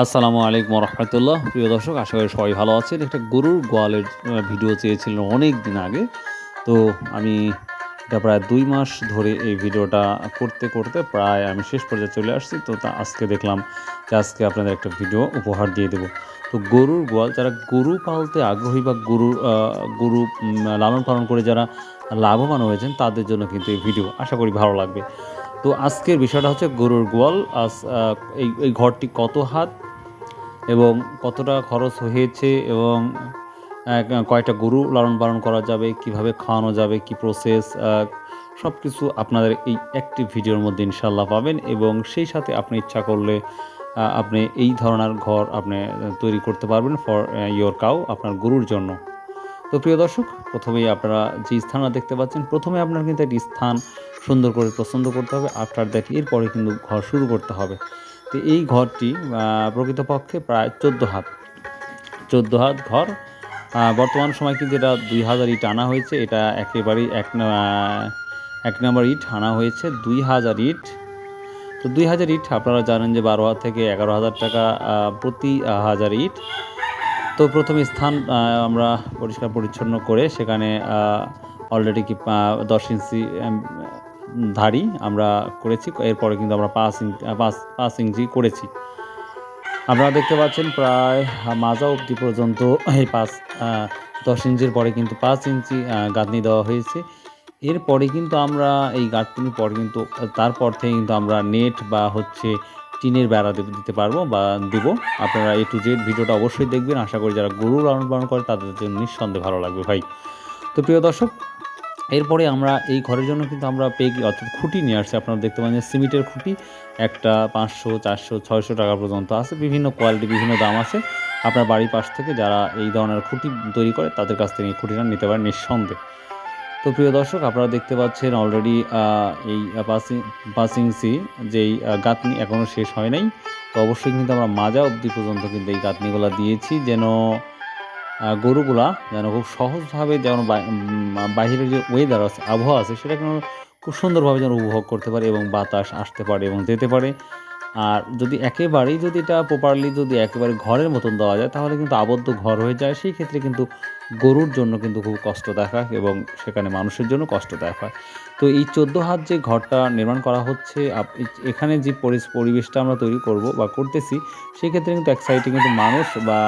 আসসালামু আলাইকুম রহমতুল্লাহ প্রিয় দর্শক, আশা করি সবাই ভালো আছেন। একটা গরুর গোয়ালের ভিডিও চেয়েছিলেন অনেক দিন আগে। তো আমি এটা প্রায় দুই মাস ধরে এই ভিডিওটা করতে করতে প্রায় আমি শেষ পর্যায়ে চলে আসছি। তো তা আজকে দেখলাম যে আজকে আপনাদের একটা ভিডিও উপহার দিয়ে দেবো। তো গরুর গোয়াল, যারা গরু পালতে আগ্রহী বা গরুর গরু লালন পালন করে যারা লাভবান হয়েছেন, তাদের জন্য কিন্তু এই ভিডিও আশা করি ভালো লাগবে। তো আজকের বিষয়টা হচ্ছে গরুর গোয়াল। আজ এই এই ঘরটি কত হাত? এবং কতটা খরচ হয়েছে এবং কয়টা গরু লালন পালন করা যাবে, কীভাবে খাওয়ানো যাবে, কি প্রসেস সব কিছু আপনাদের এই একটি ভিডিওর মধ্যে ইনশাল্লাহ পাবেন এবং সেই সাথে আপনি ইচ্ছা করলে আপনি এই ধরনের ঘর আপনি তৈরি করতে পারবেন ফর ইয়োর কাউ আপনার গরুর জন্য। তো প্রিয় দর্শক, প্রথমেই আপনারা যে স্থানটা দেখতে পাচ্ছেন, প্রথমে আপনার কিন্তু একটি স্থান সুন্দর করে পছন্দ করতে হবে আফটার দ্যাট এরপরে কিন্তু ঘর শুরু করতে হবে। তো এই ঘরটি প্রকৃতপক্ষে প্রায় চোদ্দ হাত। চোদ্দ হাত ঘর। বর্তমান সময় কিন্তু এটা দুই হাজার ইট আনা হয়েছে। এটা একেবারেই এক এক নম্বর ইট আনা হয়েছে। দুই হাজার ইট। তো দুই হাজার ইট, আপনারা জানেন যে বারো হাজার থেকে এগারো হাজার টাকা প্রতি হাজার ইট। তো প্রথম স্থান আমরা পরিষ্কার পরিচ্ছন্ন করে সেখানে অলরেডি কি দশ ইঞ্চি ধারি আমরা করেছি, এরপরে কিন্তু আমরা পাঁচ ইঞ্চি পাঁচ পাঁচ ইঞ্চি করেছি। আপনারা দেখতে পাচ্ছেন প্রায় মাজা অবধি পর্যন্ত এই পাঁচ দশ ইঞ্চির পরে কিন্তু পাঁচ ইঞ্চি গাঁথনি দেওয়া হয়েছে। এরপরে কিন্তু আমরা এই গাঁথনির পর কিন্তু, তারপর থেকে কিন্তু আমরা নেট বা হচ্ছে টিনের বেড়া দিতে পারব বা দেবো। আপনারা এ টু জেড ভিডিওটা অবশ্যই দেখবেন। আশা করি যারা গরু লালন পালন করে তাদের জন্য নিঃসন্দেহে ভালো লাগবে ভাই। তো প্রিয় দর্শক এরপরে আমরা এই ঘরের জন্য কিন্তু আমরা পেগ অর্থাৎ খুঁটি নিয়ে আসছি। আপনারা দেখতে পাচ্ছেন সিমেন্টের খুঁটি একটা পাঁচশো চারশো ছয়শো টাকা পর্যন্ত আছে। বিভিন্ন কোয়ালিটি বিভিন্ন দাম আছে। আপনার বাড়ির পাশ থেকে যারা এই ধরনের খুঁটি তৈরি করে তাদের কাছ থেকে এই খুঁটিটা নিতে পারেন নিঃসন্দেহে। তো প্রিয় দর্শক আপনারা দেখতে পাচ্ছেন অলরেডি এই পাসিং পাসিংসি যেই আহ, গাঁথনি এখনও শেষ হয় নাই। তো অবশ্যই কিন্তু আমরা মাজা অবধি পর্যন্ত কিন্তু এই গাঁথনিগুলো দিয়েছি যেন গরুগুলা যেন খুব সহজভাবে যেন বাহিরের যে ওয়েদার আছে, আবহাওয়া আছে, সেটা যেন খুব সুন্দরভাবে যেন উপভোগ করতে পারে এবং বাতাস আসতে পারে এবং যেতে পারে। আর যদি একেবারেই যদি এটা প্রপারলি যদি একেবারে ঘরের মতন দেওয়া যায়, তাহলে কিন্তু আবদ্ধ ঘর হয়ে যায়। সেই ক্ষেত্রে কিন্তু গরুর জন্য কিন্তু খুব কষ্টদায়ক হয় এবং সেখানে মানুষের জন্য কষ্টদায়ক হয়। তো এই চোদ্দ হাত যে ঘরটা নির্মাণ করা হচ্ছে এখানে যে পরিবেশটা আমরা তৈরি করব বা করতেছি, সেক্ষেত্রে কিন্তু এক সাইডে কিন্তু মানুষ বা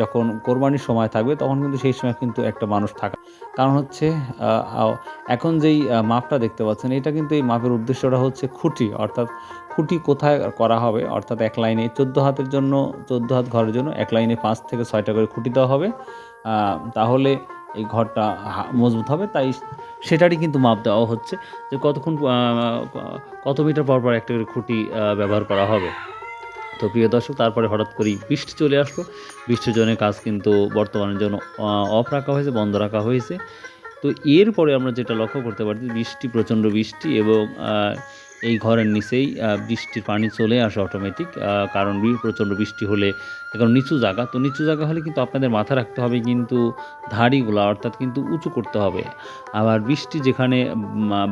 যখন কোরবানির সময় থাকবে, তখন কিন্তু সেই সময় কিন্তু একটা মানুষ থাকা। কারণ হচ্ছে এখন যেই মাপটা দেখতে পাচ্ছেন, এটা কিন্তু এই মাপের উদ্দেশ্যটা হচ্ছে খুঁটি, অর্থাৎ খুঁটি কোথায় করা হবে, অর্থাৎ এক লাইনে চোদ্দ হাতের জন্য, চোদ্দ হাত ঘরের জন্য এক লাইনে পাঁচ থেকে ছয়টা করে খুঁটি দেওয়া হবে। তাহলে এই ঘরটা মজবুত হবে। তাই সেটারই কিন্তু মাপ দেওয়া হচ্ছে যে কতক্ষণ কত মিটার পর পর একটা করে খুঁটি ব্যবহার করা হবে। তো প্রিয় দর্শক, তারপরে হঠাৎ করেই বৃষ্টি চলে আসলো। বৃষ্টির জন্য কাজ কিন্তু বর্তমানের জন্য অফ রাখা হয়েছে, বন্ধ রাখা হয়েছে। তো এরপরে আমরা যেটা লক্ষ্য করতে পারি বৃষ্টি, প্রচণ্ড বৃষ্টি এবং এই ঘরের নিচেই বৃষ্টির পানি চলে আসে অটোমেটিক কারণ প্রচণ্ড বৃষ্টি হলে এখন নিচু জায়গা। তো নিচু জায়গা হলে কিন্তু আপনাদের মাথা রাখতে হবে কিন্তু ধাড়িগুলো অর্থাৎ কিন্তু উঁচু করতে হবে। আবার বৃষ্টি যেখানে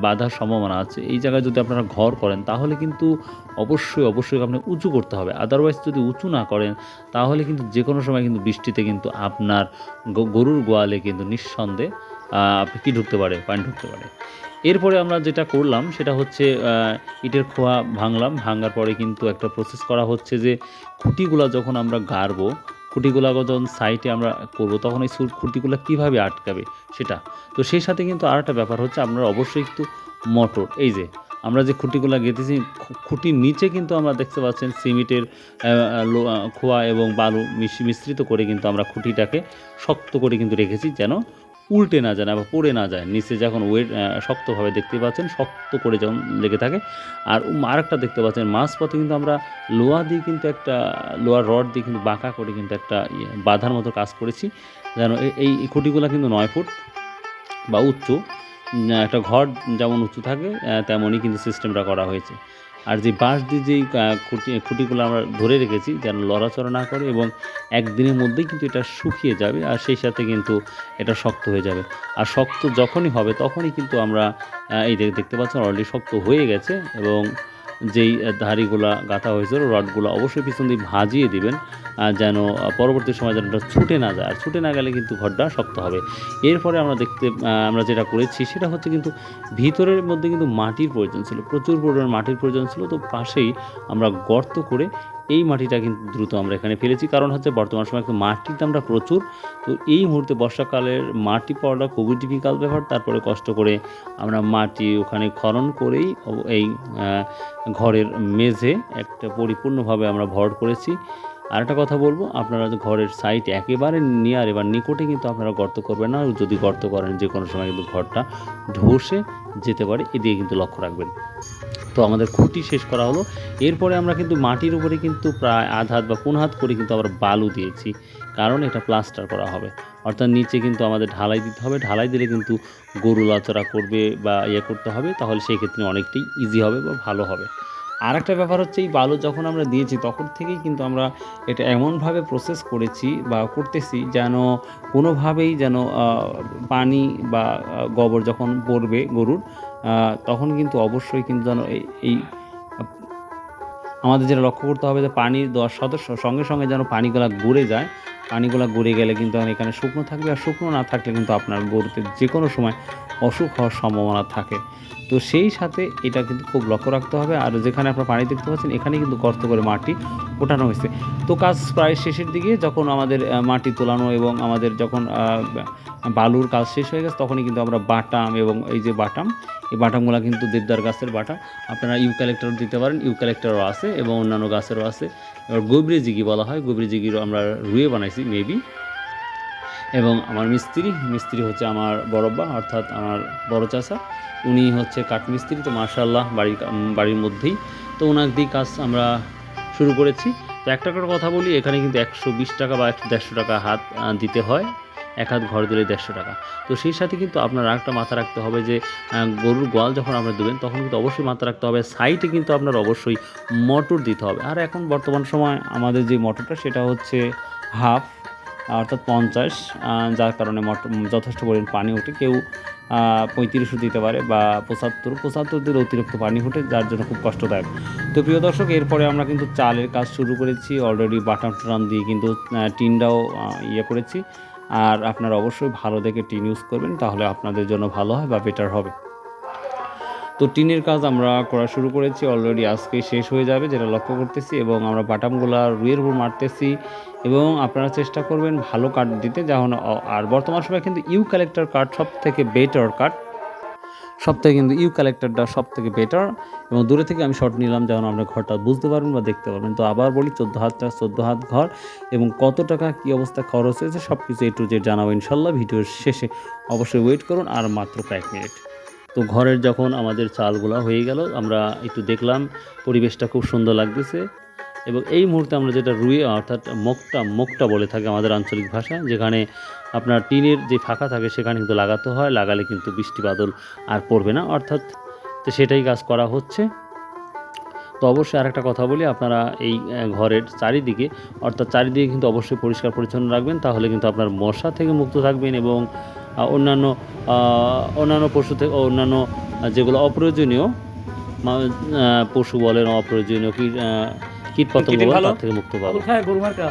বাধার সম্ভাবনা আছে, এই জায়গায় যদি আপনারা ঘর করেন তাহলে কিন্তু অবশ্যই অবশ্যই আপনি উঁচু করতে হবে। আদারওয়াইজ যদি উঁচু না করেন তাহলে কিন্তু যে কোনো সময় কিন্তু বৃষ্টিতে কিন্তু আপনার গরুর গোয়ালে কিন্তু নিঃসন্দেহে আপনি কি ঢুকতে পারে? পানি ঢুকতে পারে। এরপরে আমরা যেটা করলাম, সেটা হচ্ছে ইটের খোয়া ভাঙলাম। ভাঙার পরে কিন্তু একটা প্রসেস করা হচ্ছে যে, খুঁটিগুলা যখন আমরা গাড়বো, খুঁটিগুলা যখন সাইটে আমরা করব, তখন এই খুঁটিগুলো কীভাবে আটকাবে সেটা। তো সেই সাথে কিন্তু আর একটা ব্যাপার হচ্ছে আপনারা অবশ্যই একটু মোটর। এই যে, আমরা যে খুঁটিগুলো গেঁথেছি খুঁটির নিচে কিন্তু আমরা দেখতে পাচ্ছেন সিমেন্টের খোয়া এবং বালু মিশ- মিশ্রিত করে কিন্তু আমরা খুঁটিটাকে শক্ত করে কিন্তু রেখেছি, যেন উল্টে না যায় না বা পড়ে না যায়। নিচে যখন ওয়েট শক্তভাবে দেখতে পাচ্ছেন, শক্ত করে যখন লেগে থাকে। আর উম, আরেকটা দেখতে পাচ্ছেন, মাঝপথে কিন্তু আমরা লোহা দিয়ে কিন্তু একটা লোহার রড দিয়ে কিন্তু বাঁকা করে কিন্তু একটা ইয়ে বাঁধার মতো কাজ করেছি। যেন এই খুঁটিগুলো কিন্তু নয় ফুট বা উচ্চ। একটা ঘর যেমন উঁচু থাকে তেমনই কিন্তু সিস্টেমটা করা হয়েছে। আর যে বাঁশ দিয়ে যেই খুঁটি, খুঁটিগুলো আমরা ধরে রেখেছি যেন লড়াচড়া না করে এবং একদিনের মধ্যেই কিন্তু এটা শুকিয়ে যাবে আর সেই সাথে কিন্তু এটা শক্ত হয়ে যাবে। আর শক্ত যখনই হবে তখনই কিন্তু আমরা এই দেখতে পাচ্ছেন অলরেডি শক্ত হয়ে গেছে এবং যেই ধাড়িগুলা গাঁথা হয়েছিল, রডগুলো অবশ্যই পিছন দিয়ে ভাজিয়ে দিবেন যেন পরবর্তী সময় যেন ওটা ছুটে না যায়। আর ছুটে না গেলে কিন্তু ঘরটা শক্ত হবে। এরপরে আমরা দেখতে আমরা যেটা করেছি সেটা হচ্ছে কিন্তু ভিতরের মধ্যে কিন্তু মাটির প্রয়োজন ছিল। প্রচুর পরিমাণ মাটির প্রয়োজন ছিল। তো পাশেই আমরা গর্ত করে এই মাটিটা কিন্তু দ্রুত আমরা এখানে ফেলেছি। কারণ হচ্ছে বর্তমান সময় কিন্তু মাটির দামটা প্রচুর। তো এই মুহূর্তে বর্ষাকালের মাটি পাওয়াটা খুবই ডিফিকাল্ট ব্যাপার। তারপরে কষ্ট করে আমরা মাটি ওখানে খনন করেই এই ঘরের মেঝে একটা পরিপূর্ণভাবে আমরা ভর করেছি। আর একটা কথা বলব, আপনারা ঘরের সাইড একেবারে নিয়ার এবার নিকটে কিন্তু আপনারা গর্ত করবেন না, যদি গর্ত করেন যে কোনো সময় কিন্তু ঘরটা ধসে যেতে পারে এদিকে কিন্তু লক্ষ্য রাখবেন। তো আমাদের খুঁটি শেষ করা হলো, এরপরে আমরা কিন্তু মাটির উপরে কিন্তু প্রায় আধ হাত বা কোন হাত করে কিন্তু আবার বালু দিয়েছি, কারণ এটা প্লাস্টার করা হবে। অর্থাৎ নিচে কিন্তু আমাদের ঢালাই দিতে হবে, ঢালাই দিলে কিন্তু গরু লাচড়া করবে বা ইয়ে করতে হবে, তাহলে সেই ক্ষেত্রে অনেকটাই ইজি হবে বা ভালো হবে। আর একটা ব্যাপার হচ্ছে এই বালু যখন আমরা দিয়েছি, তখন থেকেই কিন্তু আমরা এটা এমনভাবে প্রসেস করেছি বা করতেছি যেন কোনোভাবেই যেন পানি বা গোবর যখন পড়বে গরুর তখন কিন্তু অবশ্যই কিন্তু যেন এই, আমাদের যেটা লক্ষ্য করতে হবে যে পানির দশ সদস্য সঙ্গে সঙ্গে যেন পানিগুলা গড়ে যায়, পানিগুলা গড়ে গেলে কিন্তু এখানে শুকনো থাকবে আর শুকনো না থাকলে কিন্তু আপনার গরুতে যে কোনো সময় অসুখ হওয়ার সম্ভাবনা থাকে। তো সেই সাথে এটা কিন্তু খুব লক্ষ্য রাখতে হবে। আর যেখানে আপনার পানি দেখতে পাচ্ছেন এখানে কিন্তু গর্ত করে মাটি ওঠানো হয়েছে। তো কাজ প্রায় শেষের দিকে যখন আমাদের মাটি তোলানো এবং আমাদের যখন বালুর কাজ শেষ হয়ে গেছে, তখনই কিন্তু আমরা বাটাম এবং এই যে বাটাম, এই বাটামগুলো কিন্তু দেবদার গাছের বাটা। আপনারা ইউক্যালেক্টর দিতে পারেন, ইউক্যালেক্টরও আছে এবং অন্যান্য গাছেরও আছে। এবার গোবরি জিগি বলা হয়। গোবরি জিগিরও আমরা রুয়ে বানাইছি, মেবি। এবং আমার মিস্ত্রি মিস্ত্রি হচ্ছে আমার বড়ব্বা, অর্থাৎ আমার বড় চাচা। উনি হচ্ছে কাঠমিস্ত্রি তো মার্শাল্লাহ বাড়ির বাড়ির মধ্যেই। তো ওনার দিয়ে কাজ আমরা শুরু করেছি। তো একটা করে কথা বলি, এখানে কিন্তু একশো বিশ টাকা বা একশো দেড়শো টাকা হাত দিতে হয়। এক হাত ঘর দিলে দেড়শো টাকা। তো সেই সাথে কিন্তু আপনার আরেকটা মাথা রাখতে হবে যে গরুর গোয়াল যখন আমরা দেবেন, তখন কিন্তু অবশ্যই মাথা রাখতে হবে। সাইডে কিন্তু আপনার অবশ্যই মোটর দিতে হবে। আর এখন বর্তমান সময় আমাদের যে মোটরটা, সেটা হচ্ছে হাফ। অর্থাৎ পঞ্চাশ যার কারণে যথেষ্ট পরিমাণ পানি ওঠে। কেউ পঁয়ত্রিশও দিতে পারে বা পঁচাত্তর পঁচাত্তর দিলে অতিরিক্ত পানি ওঠে, যার জন্য খুব কষ্টদায়ক। তো প্রিয় দর্শক, এরপরে আমরা কিন্তু চালের কাজ শুরু করেছি। অলরেডি বাটাম টাটাম দিয়ে কিন্তু টিনটাও ইয়ে করেছি। আর আপনারা অবশ্যই ভালো দেখে টিন ইউজ করবেন, তাহলে আপনাদের জন্য ভালো হয় বা বেটার হবে। তো টিনের কাজ আমরা করা শুরু করেছি অলরেডি আজকে শেষ হয়ে যাবে যেটা লক্ষ্য করতেছি এবং আমরা বাটামগুলা রুয়ের উপর মারতেছি এবং আপনারা চেষ্টা করবেন ভালো কাঠ দিতে যেমন আর বর্তমান সময় কিন্তু ইউ কালেক্টর কাঠ সব থেকে বেটার কাঠ সব থেকে কিন্তু ইউ কালেক্টরটা সব থেকে বেটার এবং দূরে থেকে আমি শর্ট নিলাম যেমন আপনার ঘরটা বুঝতে পারবেন বা দেখতে পারবেন। তো আবার বলি, চোদ্দ হাতটা চোদ্দ হাত ঘর এবং কত টাকা, কী অবস্থা, খরচ হয়েছে সব কিছু এ টু জেড জানাব ইনশাল্লাহ। ভিডিওর শেষে অবশ্যই ওয়েট করুন, আর মাত্র কয়েক মিনিট। তো ঘরের যখন আমাদের চালগুলা হয়ে গেল, আমরা একটু দেখলাম পরিবেশটা খুব সুন্দর লাগতেছে। এবং এই মুহূর্তে আমরা যেটা রুয়ে, অর্থাৎ মুখটা মুখটা বলে থাকে আমাদের আঞ্চলিক ভাষা, যেখানে আপনার টিনের যে ফাঁকা থাকে সেখানে কিন্তু লাগাতে হয়, লাগালে কিন্তু বৃষ্টি বাদল আর পড়বে না, অর্থাৎ তো সেটাই কাজ করা হচ্ছে। তো অবশ্যই আর একটা কথা বলি, আপনারা এই ঘরের চারিদিকে, অর্থাৎ চারিদিকে কিন্তু অবশ্যই পরিষ্কার পরিচ্ছন্ন রাখবেন, তাহলে কিন্তু আপনার মশা থেকে মুক্ত থাকবেন এবং অন্যান্য আহ, অন্যান্য পশু থেকে অন্যান্য যেগুলো অপ্রয়োজনীয় পশু বলেন অপ্রয়োজনীয় কীট কীট পতঙ্গ? তার থেকে মুক্ত পাবো।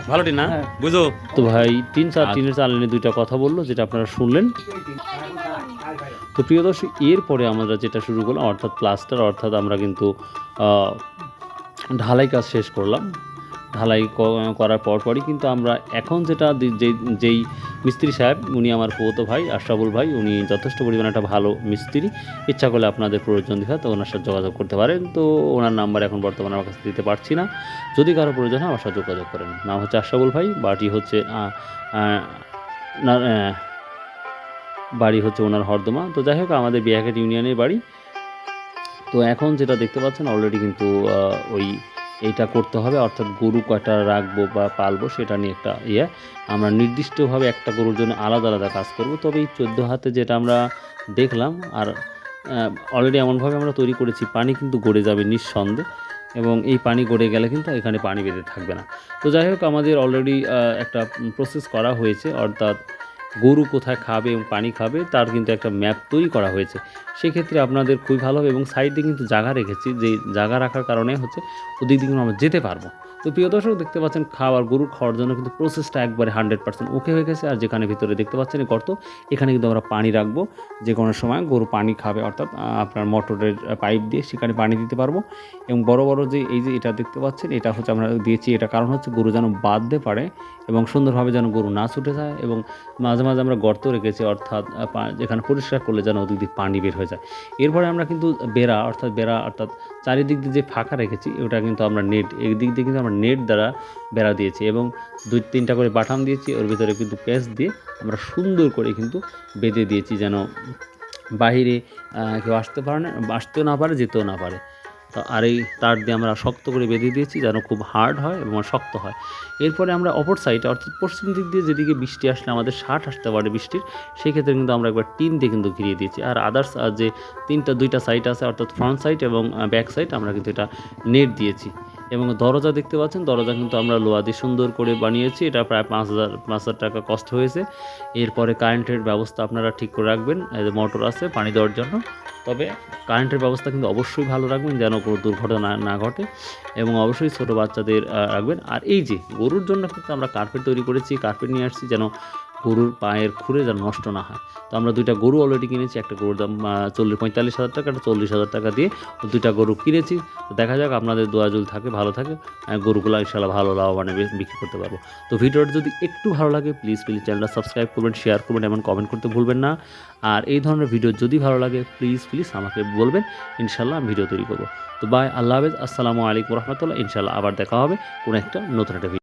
ভালোটি না? হ্যাঁ। বুঝো? তো ভাই তিন চার টিনের চাল নিয়ে দুইটা কথা বলল যেটা আপনারা শুনলেন। তো প্রিয় দর্শক এরপরে আমরা যেটা শুরু করলাম অর্থাৎ প্লাস্টার অর্থাৎ আমরা কিন্তু আহ, ঢালাই কাজ শেষ করলাম। ঢালাই ক- করার পরপরই কিন্তু আমরা এখন যেটা যেই যেই মিস্ত্রি সাহেব, উনি আমার ফুয়তো ভাই, আশরাফুল ভাই, উনি যথেষ্ট পরিমাণে একটা ভালো মিস্ত্রি। ইচ্ছা করলে আপনাদের প্রয়োজন হয় তো ওনার সাথে যোগাযোগ করতে পারেন। তো ওনার নাম্বার এখন বর্তমানে আমার কাছে দিতে পারছি না। যদি কারও প্রয়োজন হয় আমার সাথে যোগাযোগ করেন। নাম হচ্ছে আশরাফুল ভাই, বাড়ি হচ্ছে বাড়ি হচ্ছে ওনার হরদমা। তো যাই হোক, আমাদের বিয়াঘাট ইউনিয়নের বাড়ি। তো এখন যেটা দেখতে পাচ্ছেন অলরেডি কিন্তু ওই এইটা করতে হবে, অর্থাৎ গরু কয়টা রাখব বা পালবো সেটা নিয়ে একটা ইয়ে। আমরা নির্দিষ্টভাবে একটা গরুর জন্য আলাদা আলাদা কাজ করব। তবে এই চোদ্দ হাতে যেটা আমরা দেখলাম, আর অলরেডি এমনভাবে আমরা তৈরি করেছি, পানি কিন্তু গড়ে যাবে নিঃসন্দেহে, এবং এই পানি গড়ে গেলে কিন্তু এখানে পানি বেঁধে থাকবে না। তো যাই হোক, আমাদের অলরেডি একটা প্রসেস করা হয়েছে, অর্থাৎ গরু কোথায় খাবে এবং পানি খাবে, তার কিন্তু একটা ম্যাপ তৈরি করা হয়েছে। সেক্ষেত্রে আপনাদের খুবই ভালো হবে এবং সাইডে কিন্তু জায়গা রেখেছি, যে জায়গা রাখার কারণে হচ্ছে ওদিক দিকে আমরা যেতে পারব। তো প্রিয় দর্শক, দেখতে পাচ্ছেন খাওয়ার, গরুর খাওয়ার জন্য কিন্তু প্রসেসটা একবারে হান্ড্রেড পার্সেন্ট ওকে হয়ে গেছে। আর যেখানে ভিতরে দেখতে পাচ্ছেন গর্ত, এখানে কিন্তু আমরা পানি রাখব। যে কোনো সময় গরু পানি খাবে, অর্থাৎ আপনার মোটরের পাইপ দিয়ে সেখানে পানি দিতে পারব। এবং বড় বড় যে এই যে এটা দেখতে পাচ্ছেন, এটা হচ্ছে আমরা দিয়েছি এটা কারণ হচ্ছে গরু যেন বাঁধতে পারে এবং সুন্দরভাবে যেন গরু না ছুটে যায় এবং মাঝে মাঝে আমরা গর্ত রেখেছি, অর্থাৎ যেখানে পরিষ্কার করলে যেন ওদিক দিয়ে পানি বের হয়ে যায়। এরপরে আমরা কিন্তু বেড়া, অর্থাৎ বেড়া, অর্থাৎ চারিদিক দিয়ে যে ফাঁকা রেখেছি, ওটা কিন্তু আমরা নেট দিক দিয়ে কিন্তু আমরা নেট দ্বারা বেড়া দিয়েছি এবং দুই, তিনটা করে বাটাম দিয়েছি, ওর ভিতরে কিন্তু প্যাচ দিয়ে আমরা সুন্দর করে কিন্তু বেঁধে দিয়েছি যেন বাহিরে কেউ আসতে পারে না, আসতেও না পারে, যেতেও না পারে। তো আর এই তার দিয়ে আমরা শক্ত করে বেঁধে দিয়েছি যেন খুব হার্ড হয় এবং শক্ত হয়। এরপরে আমরা অপর সাইডে অর্থাৎ পশ্চিম দিক দিয়ে যেদিকে বৃষ্টি আসলে আমাদের শার্ট আসতে পারে বৃষ্টির, সেই ক্ষেত্রে কিন্তু আমরা একবার টিন দিয়ে কিন্তু ঘিরিয়ে দিয়েছি। আর আদার্স যে তিনটা, দুইটা সাইড আছে, অর্থাৎ ফ্রন্ট সাইড এবং ব্যাক সাইড আমরা কিন্তু এটা নেট দিয়েছি। এবং দরজা দেখতে পাচ্ছেন, দরজা কিন্তু আমরা লোহা দিয়ে সুন্দর করে বানিয়েছি। এটা প্রায় পাঁচ হাজার পাঁচ হাজার টাকা কষ্ট হয়েছে। এরপরে কারেন্টের ব্যবস্থা আপনারা ঠিক করে রাখবেন। মোটর আছে, পানি দেওয়ার জন্য। তবে কারেন্টের ব্যবস্থা কিন্তু অবশ্যই ভালো রাখবেন যেন কোনো দুর্ঘটনা না ঘটে এবং অবশ্যই ছোটো বাচ্চাদের রাখবেন। আর এই যে গরুর জন্য কিন্তু আমরা কার্পেট তৈরি করেছি কার্পেট নিয়ে আসছি যেন গরুর পায়ের খুঁড়ে যেন নষ্ট না হয়। তো আমরা দুইটা গরু অলরেডি কিনেছি, একটা গরুর দাম চল্লিশ, পঁয়তাল্লিশ হাজার টাকা, একটা চল্লিশ হাজার টাকা দিয়ে দুইটা গরু কিনেছি। দেখা যাক, আপনাদের দোয়াজুল থাকে, ভালো থাকে গরুগুলো ইনশাল্লাহ ভালো, লাভবানে বিক্রি করতে পারব। তো ভিডিওটা যদি একটু ভালো লাগে প্লিজ প্লিজ চ্যানেলটা সাবস্ক্রাইব করবেন শেয়ার করবেন এবং কমেন্ট করতে ভুলবেন না। আর এই ধরনের ভিডিও যদি ভালো লাগে প্লিজ প্লিজ আমাকে বলবেন ইনশাল্লাহ আমি ভিডিও তৈরি করব। তো বাই আল্লাহ হাফেজ, আসসালামু আলাইকুম রহমতুল্লাহ ইনশাল্লাহ আবার দেখা হবে, কোনো একটা নতুন একটা